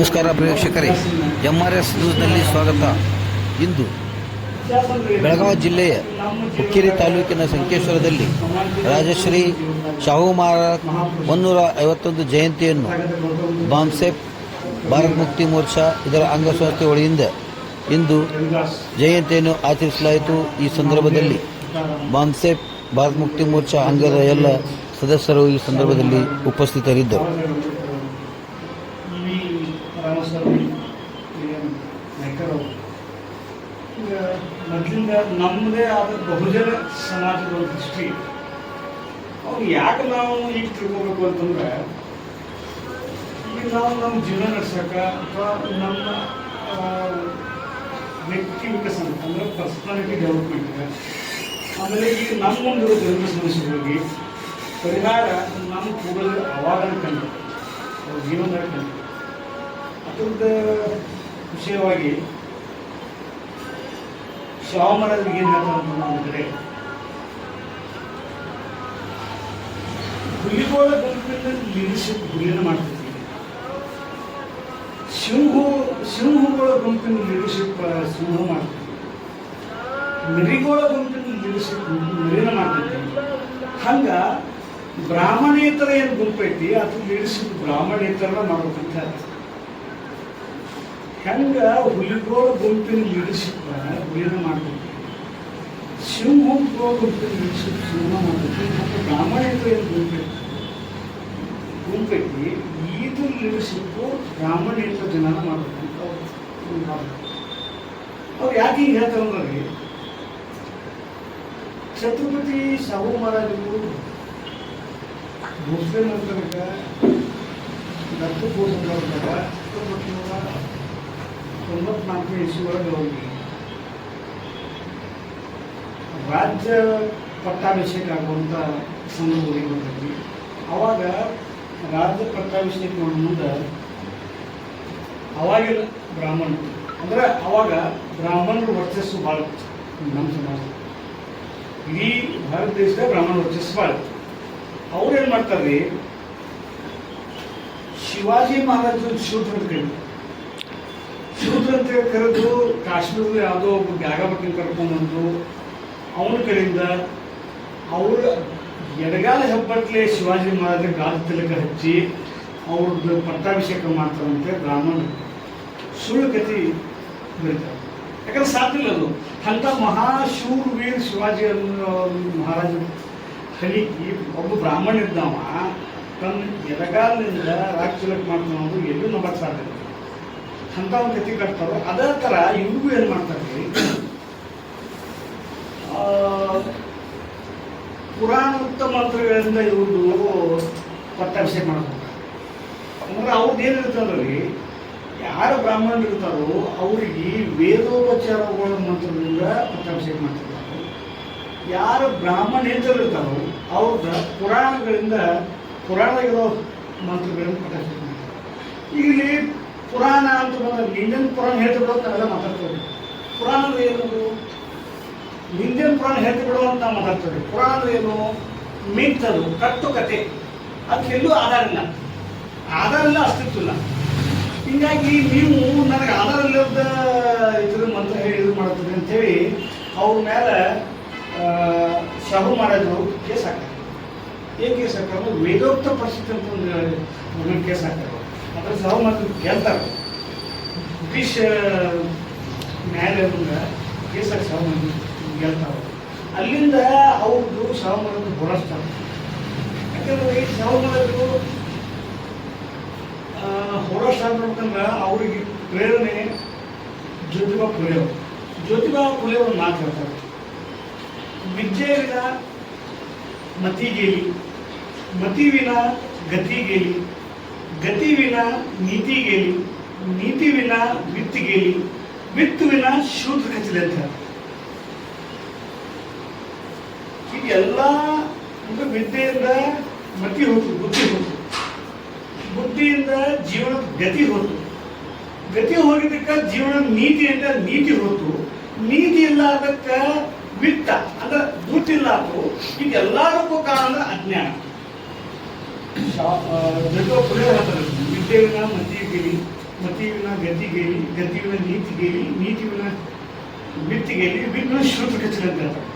ನಮಸ್ಕಾರ ಪ್ರೇಕ್ಷಕರೇ M R S ನ್ಯೂಸ್ನಲ್ಲಿ ಸ್ವಾಗತ. ಇಂದು ಬೆಳಗಾವಿ ಜಿಲ್ಲೆಯ ಹುಕ್ಕೇರಿ ತಾಲೂಕಿನ ಸಂಕೇಶ್ವರದಲ್ಲಿ ರಾಜಶ್ರೀ ಶಾಹು ಮಹಾರಾಜ್ ಐವತ್ತೊಂದು ಜಯಂತಿಯನ್ನು ಬಾಂಬ್ಸೆಪ್ ಭಾರತ್ ಮುಕ್ತಿ ಮೋರ್ಚಾ ಇದರ ಅಂಗಸಂಸ್ಥೆ ಒಳಿಯಿಂದ ಇಂದು ಜಯಂತಿಯನ್ನು ಆಚರಿಸಲಾಯಿತು. ಈ ಸಂದರ್ಭದಲ್ಲಿ ಬಾಂಬ್ಸೆಪ್ ಭಾರತ್ ಮುಕ್ತಿ ಮೋರ್ಚಾ ಅಂಗದ ಎಲ್ಲ ಸದಸ್ಯರು ಈ ಸಂದರ್ಭದಲ್ಲಿ ಉಪಸ್ಥಿತರಿದ್ದರು. ರಾಮಸ್ವಾಮಿ ನಾಯ್ಕರು ಈಗ ಮೊದಲಿಂದ ನಮ್ಮದೇ ಆದ ಬಹುಜನ ಸಮಾಜದ ಒಂದು ಹಿಸ್ಟ್ರಿ ಅವ್ರು ಯಾಕೆ ನಾವು ಈಗ ತಿಳ್ಕೊಬೇಕು ಅಂತಂದ್ರೆ, ಈಗ ನಾವು ನಮ್ಮ ಜೀವನ ನಡೆಸೋಕೆ ಅಥವಾ ನಮ್ಮ ವ್ಯಕ್ತಿ ವಿಕಸನ, ಅಂದ್ರೆ ಪರ್ಸನಾಲಿಟಿ ಡೆವಲಪ್ಮೆಂಟ್ಗೆ ಆಮೇಲೆ ಈಗ ನಮ್ಮ ಮುಂದಿರೋ ಜನರ ಸಮಸ್ಯೆಗಳಿಗೆ ಪರಿಹಾರ ನಮ್ಮ ಕೂಡಲೇ ಅವಾಗ ಕಂಡು, ಅವ್ರ ಜೀವನದಾಗ ಕಂಡು. ಅದ್ರದ್ದು ವಿಷಯವಾಗಿ ಹೇಳ್ತಾರೆ ಅಂತಂದ್ರೆ ಹುಲಿಗೋಳ ಗುಂಪಿನ ಲೀಡರ್ಶಿಪ್ ಗುರಿಯನ್ನು ಮಾಡ್ತಿದ್ದೀವಿ ಸಿಂಹ, ಸಿಂಹಗಳ ಗುಂಪಿನ ಲೀಡರ್ಶಿಪ್ ಸಿಂಹ ಮಾಡ್ತಿದ್ದೀವಿ ನರಿಗೋಳ ಗುಂಪಿನ ಲೀಡರ್ಶಿಪ್ ನರಿನ ಮಾಡ್ತಿದ್ದೀವಿ ಹಂಗ ಬ್ರಾಹ್ಮಣೇತರ ಏನು ಗುಂಪೈತಿ, ಅದು ಲೀಡರ್ಶಿಪ್ ಬ್ರಾಹ್ಮಣೇತರ ಮಾಡ್ಬೇಕಂತ ಹೆಂಗ ಹುಲಿಗೋಳ ಗುಂಪಿನ ಲೀಡರ್ಶಿಪ್ ಹುಲಿನ ಮಾಡ್ಬೇಕು ಶಿವಮೊಗ್ಗ ಗುಂಪಿನ ಲೀಡರ್ಶಿಪ್ ಸಿಂಹ ಮಾಡ್ಬೇಕು ಮತ್ತು ಏನು ಗುಂಪೈತಿ ಗುಂಪೈತಿ ಇದು ಲೀಡರ್ಶಿಪ್ಪು ಬ್ರಾಹ್ಮಣೇತರ ಜನನ ಮಾಡಬೇಕು ಅಂತ. ಅವ್ರು ಯಾಕೆ ಹಿಂಗೆ ಹೇಳ್ತಾರೆ ಅಂದ್ರೆ ಛತ್ರಪತಿ ಶಾಹು ಮಹಾರಾಜರು ಭೋಸಲೆ ನಂತರಕ್ಕೆ ದತ್ತು ಭೋಸಲೆದಾಗ ಹತ್ತೊಂಬತ್ತು ನೂರ ತೊಂಬತ್ನಾಲ್ಕನೇ ಇಸ್ವಿ ಒಳಗೆ ಹೋಗಿ ರಾಜ್ಯ ಪಟ್ಟಾಭಿಷೇಕ ಆಗುವಂಥ ಸಂದರ್ಭದಲ್ಲಿ ಬಂದಿದ್ವಿ. ಅವಾಗ ರಾಜ್ಯ ಪಟ್ಟಾಭಿಷೇಕ ಮುಂದೆ ಅವಾಗಿನ ಬ್ರಾಹ್ಮಣರು, ಅಂದ್ರೆ ಅವಾಗ ಬ್ರಾಹ್ಮಣರು ವರ್ಚಸ್ಸು ಭಾಳ ನಮ್ಮ ಸಮಾಜ ಇಡೀ ಭಾರತ ದೇಶದ ಬ್ರಾಹ್ಮಣ ವರ್ಚಸ್ಸು ಭಾಳ ಅವ್ರು ಏನು ಮಾಡ್ತಾರೆ? ಶಿವಾಜಿ ಮಹಾರಾಜ್ ಶೂಟ್ ಅಂತ ಕರೀತಾರೆ ಹೇಳಿ ಕರೆದು ಕಾಶ್ಮೀರದ ಯಾವುದೋ ಒಬ್ಬ ಜಾಗ ಬಗ್ಗೆ ಕರ್ಕೊಂಡ್ಬಂದು ಅವನ ಕಡೆಯಿಂದ ಅವ್ರ ಎಡಗಾಲ ಹೆಬ್ಬಟ್ಲೆ ಶಿವಾಜಿ ಮಹಾರಾಜ ಗಾಲ ತಿಲಕ ಹಚ್ಚಿ ಅವ್ರದ್ದು ಪಟ್ಟಾಭಿಷೇಕ ಮಾಡ್ತಾರಂತೆ ಬ್ರಾಹ್ಮಣ ಸುಳ್ಳು ಕತಿ ಬರೀತಾರೆ. ಯಾಕಂದ್ರೆ ಸಾಧ್ಯ ಇಲ್ಲ ಅದು. ಅಂಥ ಮಹಾಶೂರ್ ವೀರ್ ಶಿವಾಜಿ ಅನ್ನೋ ಮಹಾರಾಜ ಹಲಿಕಿ ಒಬ್ಬ ಬ್ರಾಹ್ಮಣ ಇದ್ದವ, ತನ್ನ ಎಡಗಾಲಿನಿಂದ ರಾಜ್ ತಿಲಕ ಮಾಡ್ತಾನೆ ಎಲ್ಲೂ ನಂಬಕ್ಕೆ ಸಾಧ್ಯ ಇಲ್ಲ. ಅಂತ ಒಂದು ಕತೆ ಕಟ್ತಾರೋ ಅದೇ ಥರ ಇವ್ರಿಗೂ ಏನು ಮಾಡ್ತಾರೆ ಪುರಾಣ ಪುರಾಣೋಕ್ತ ಮಂತ್ರಗಳಿಂದ ಇವ್ರದ್ದು ಪಟ್ಟಾಭಿಷೇಕ ಮಾಡ್ತಾರೆ. ಅಂದ್ರೆ ಅವ್ರದ್ದು ಏನಿರ್ತಾರೀ ಯಾರು ಬ್ರಾಹ್ಮಣರು ಇರ್ತಾರೋ ಅವರಿಗೆ ವೇದೋಪಚಾರಗಳ ಮಂತ್ರದಿಂದ ಪಟ್ಟಾಭಿಷೇಕ ಮಾಡ್ತಿರ್ತಾರೆ ಯಾರು ಬ್ರಾಹ್ಮಣೇತರು ಇರ್ತಾರೋ ಅವ್ರದ ಪುರಾಣಗಳಿಂದ ಇರೋ ಮಂತ್ರಗಳಿಂದ ಪಟ್ಟಾಭಿಷೇಕ ಮಾಡ್ತಾರೆ. ಇಲ್ಲಿ ಪುರಾಣ ಅಂತ ಬಂದಾಗ ಇಂಡಿಯನ್ ಪುರಾಣ ಹೇಳ್ತಿಬಿಡೋದು ನಾವೆಲ್ಲ ಮಾತಾಡ್ತೇವೆ. ಪುರಾಣ ಅಂದ್ರೆ ಏನು? ಇಂಡಿಯನ್ ಪುರಾಣ ಹೇಳ್ತಿಬಿಡೋ ಅಂತ ನಾವು ಮಾತಾಡ್ತೇವೆ. ಪುರಾಣ ಏನು? ಮಿತ್ ಅದು ಕಟ್ಟು ಕತೆ ಅದಕ್ಕೆ ಎಲ್ಲೂ ಆಧಾರ ಇಲ್ಲ. ಆಧಾರ ಇಲ್ಲ, ಅಸ್ತಿತ್ವ ಇಲ್ಲ. ಹೀಗಾಗಿ ನೀವು ನನಗೆ ಆಧಾರ ಇಲ್ಲದ ಇದ್ರ ಮಂತ್ರ ಇದು ಮಾಡ್ತದೆ ಅಂತೇಳಿ ಅವ್ರ ಮೇಲೆ ಶಾಹು ಮಹಾರಾಜರು ಕೇಸ್ ಹಾಕ್ತಾರೆ. ಏನು ಕೇಸ್ ಹಾಕ್ತಾರೆ? ವೇದೋಕ್ತ ಪರಿಸ್ಥಿತಿ ಅಂತ ಒಂದು ಕೇಸ್ ಹಾಕ್ತಾರೆ ಅದ್ರ ಸಾವು ಮತ್ತು ಗೆಲ್ತಾರೆ ಬ್ರಿಟಿಷ್ ಮ್ಯಾಲೆ ಕೇಸ್ ಕೇಸಾಗಿ ಸಾವು ಮಹಾರಾಜರು ಗೆಲ್ತಾರೆ ಅಲ್ಲಿಂದ ಅವ್ರದ್ದು ಸಾವು ಮಾಡೋದು ಹೋರಾಡ್ತಾರೆ ಯಾಕಂದ್ರೆ ಈ ಸಾವು ಮಾಡೋದು ಹೋರಾಟ ಮಾಡ್ಬೇಕಂದ್ರೆ ಅವ್ರಿಗೆ ಪ್ರೇರಣೆ ಜ್ಯೋತಿಬಾ ಫುಲೆ ಅವರು ಜ್ಯೋತಿಬಾ ಫುಲೆ ಅವರು ಮಾತು ಹೇಳ್ತಾರೆ ಮತಿಗೇಲಿ, ಮತಿವಿನ ಗತಿಗೇಲಿ ಗತಿವಿನ ನೀತಿಗೇಲಿ, ನೀತಿವಿನ ವಿತ್ತಿಗೇಲಿ, ವಿತ್ತುವಿನ ಶೂದ್ರ ಕಚಲೆ ಅಂತ ಎಲ್ಲ ಒಂದು ವಿದ್ಯೆಯಿಂದ ಮತಿ ಹೋಯ್ತು ಬುದ್ಧಿ ಹೋಯ್ತು ಬುದ್ಧಿಯಿಂದ ಜೀವನದ ಗತಿ ಹೋತು. ಗತಿ ಹೋಗಿದ್ದಕ್ಕ ಜೀವನದ ಅಂತ ನೀತಿ ಹೋಯ್ತು ನೀತಿ ಇಲ್ಲ ಅದಕ್ಕೆ ವಿತ್ತ, ಅಂದ್ರೆ ಬುದ್ಧಿ ಇಲ್ಲ ಅದು ಇದೆಲ್ಲದಕ್ಕೂ ಕಾರಣ ಅಂದ್ರೆ ಅಜ್ಞಾನ ಶಾ- ಆ, ದೊಡ್ಡ ಪುರೇ ಹೇಳ್ತಾರೆ ವಿದ್ಯೆವಿನ ಮತಿಗಿರಿ ಮತಿವಿನ ಗತಿಗೇಲಿ ಗತಿವಿನ ನೀತಿಗೇಲಿ ನೀತಿವಿನ ಬಿತ್ತಿಗೇಲಿ ಬಿತ್ತಿನ ಶ್ರುತ ಕಚಲ ಅಂತ ಹೇಳ್ತಾರೆ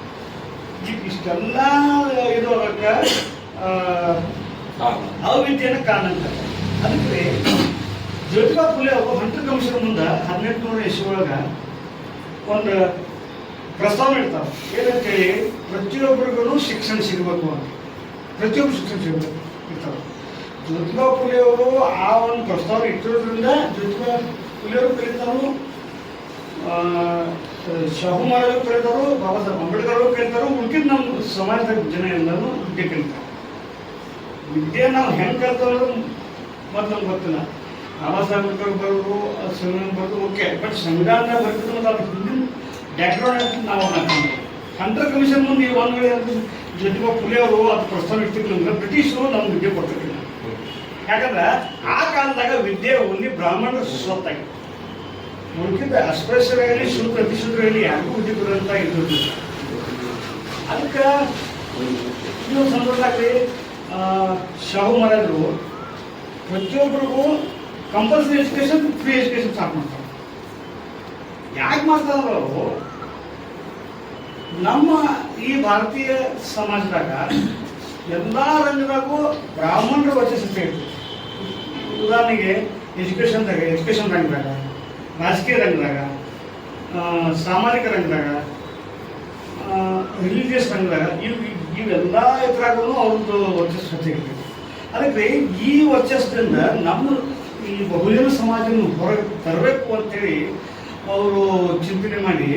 ಇ- ಇಷ್ಟೆಲ್ಲ ಇದು ಅದಕ್ಕೆ ಅವಿದ್ಯೆನ ಕಾರಣ ಅಂತ. ಅದಕ್ಕೆ ಜ್ಯೋತಿಬಾ ಫುಲೆ ಅವರು ಹಂಟರ್ ಕಮಿಷನ್ ಮುಂದೆ ಹದಿನೆಂಟುನೂರ ಇಸ್ವಿ ಒಳಗ ಒಂದು ಪ್ರಸ್ತಾವನೆ ಇಡ್ತಾರೆ. ಏನಂತೇಳಿ ಪ್ರತಿಯೊಬ್ಬರಿಗೂ ಶಿಕ್ಷಣ ಸಿಗಬೇಕು ಅಂತ. ಪ್ರತಿಯೊಬ್ಬರು ಶಿಕ್ಷಣ ಸಿಗಬೇಕು. ಇರ್ತಾರೆ ಜ್ಯೋತಿಬಾ ಪುಲಿಯವರು ಅವರು ಆ ಒಂದು ಪ್ರಸ್ತಾವ ಇಟ್ಟಿರೋದ್ರಿಂದ ಜ್ಯೋತಿಬಾ ಪುಲಿಯವರು ಅವರು ಕರೀತಾರು ಶಾಹು ಮಹಾರಾಜರು ಕರೀತಾರು ಬಾಬಾ ಸಾಹೇಬ್ ಅಂಬೇಡ್ಕರ್ ಅವರು ಕರೀತಾರು ಉಳ್ಕಿದ ನಮ್ಮ ಸಮಾಜದ ಜನ ಎಲ್ಲರೂ ವಿದ್ಯೆ ಕಲಿತಾರೆ. ವಿದ್ಯೆ ನಾವು ಹೆಂಗೆ ಕಲ್ತೋ ಮತ್ತ ನಮ್ಗೆ ಗೊತ್ತಿಲ್ಲ. ಬಾಬಾ ಸಾಹೇಬ್ ಅಂಬೇಡ್ಕರ್ ಬರೋದು ಸಂವಿಧಾನ ಬರೋದು ಓಕೆ, ಬಟ್ ಸಂವಿಧಾನ ಬರ್ತದೆ ಮತ್ತು ಅದ್ರ ಹಿಂದಿನ ಬ್ಯಾಕ್ಗ್ರೌಂಡ್ ನಾವು ಹಂಡ್ರೆಡ್ ಕಮಿಷನ್ ಮುಂದೆ ಒಂದು ವೇಳೆ ಅದು ಪುಲಿಯವರು ಅದು ಪ್ರಸ್ತಾವ ಅಂದ್ರೆ ಬ್ರಿಟಿಷರು ನಮ್ಗೆ ವಿದ್ಯೆ ಕೊಡ್ತಿರ್ಲಿಲ್ಲ ಯಾಕಂದ್ರೆ ಆ ಕಾಲದಾಗ ವಿದ್ಯೆ ಒಂದು ಬ್ರಾಹ್ಮಣರ ಸ್ವತ್ತಾಗಿತ್ತು. ಉಳ್ಕಿದ ಅಸ್ಪೃಶ್ಯರಾಗಲಿ ಅತಿಶುದ್ಧರಾಗಲಿ ಯಾರಿಗೂ ವಿದ್ಯೆ ಬರುವಂತ ಇದ್ದಿಲ್ಲ ಅದಕ್ಕೆ ಒಂದು ಸಂದರ್ಭದಲ್ಲಿ ಶಾಹು ಮಹಾರಾಜರು ಪ್ರತಿಯೊಬ್ಬರಿಗೂ compulsory education free education start ಮಾಡ್ತಾರೆ. ಯಾಕೆ ಮಾಡ್ತಾರೆ ಅವರು? ನಮ್ಮ ಈ ಭಾರತೀಯ ಸಮಾಜದಾಗ ಎಲ್ಲ ರಂಗದಾಗೂ ಬ್ರಾಹ್ಮಣರ ವರ್ಚಸ್ಸು ಉದಾಹರಣೆಗೆ ಎಜುಕೇಷನ್ದಾಗ, ಎಜುಕೇಷನ್ ರಂಗದಾಗ, ರಾಜಕೀಯ ರಂಗದಾಗ ಸಾಮಾಜಿಕ ರಂಗದಾಗ ರಿಲಿಜಿಯಸ್ ರಂಗದಾಗ ಇವು ಇವೆಲ್ಲ ಇದ್ರಾಗೂ ಅವ್ರದ್ದು ವರ್ಚಸ್ಸು ಇರ್ತೈತಿ. ಅದಕ್ಕೆ ಈ ವರ್ಚಸ್ಸಿಂದ ನಮ್ಮ ಈ ಬಹುಜನ ಸಮಾಜವನ್ನು ಹೊರಗೆ ತರಬೇಕು ಅಂತೇಳಿ ಅವರು ಚಿಂತನೆ ಮಾಡಿ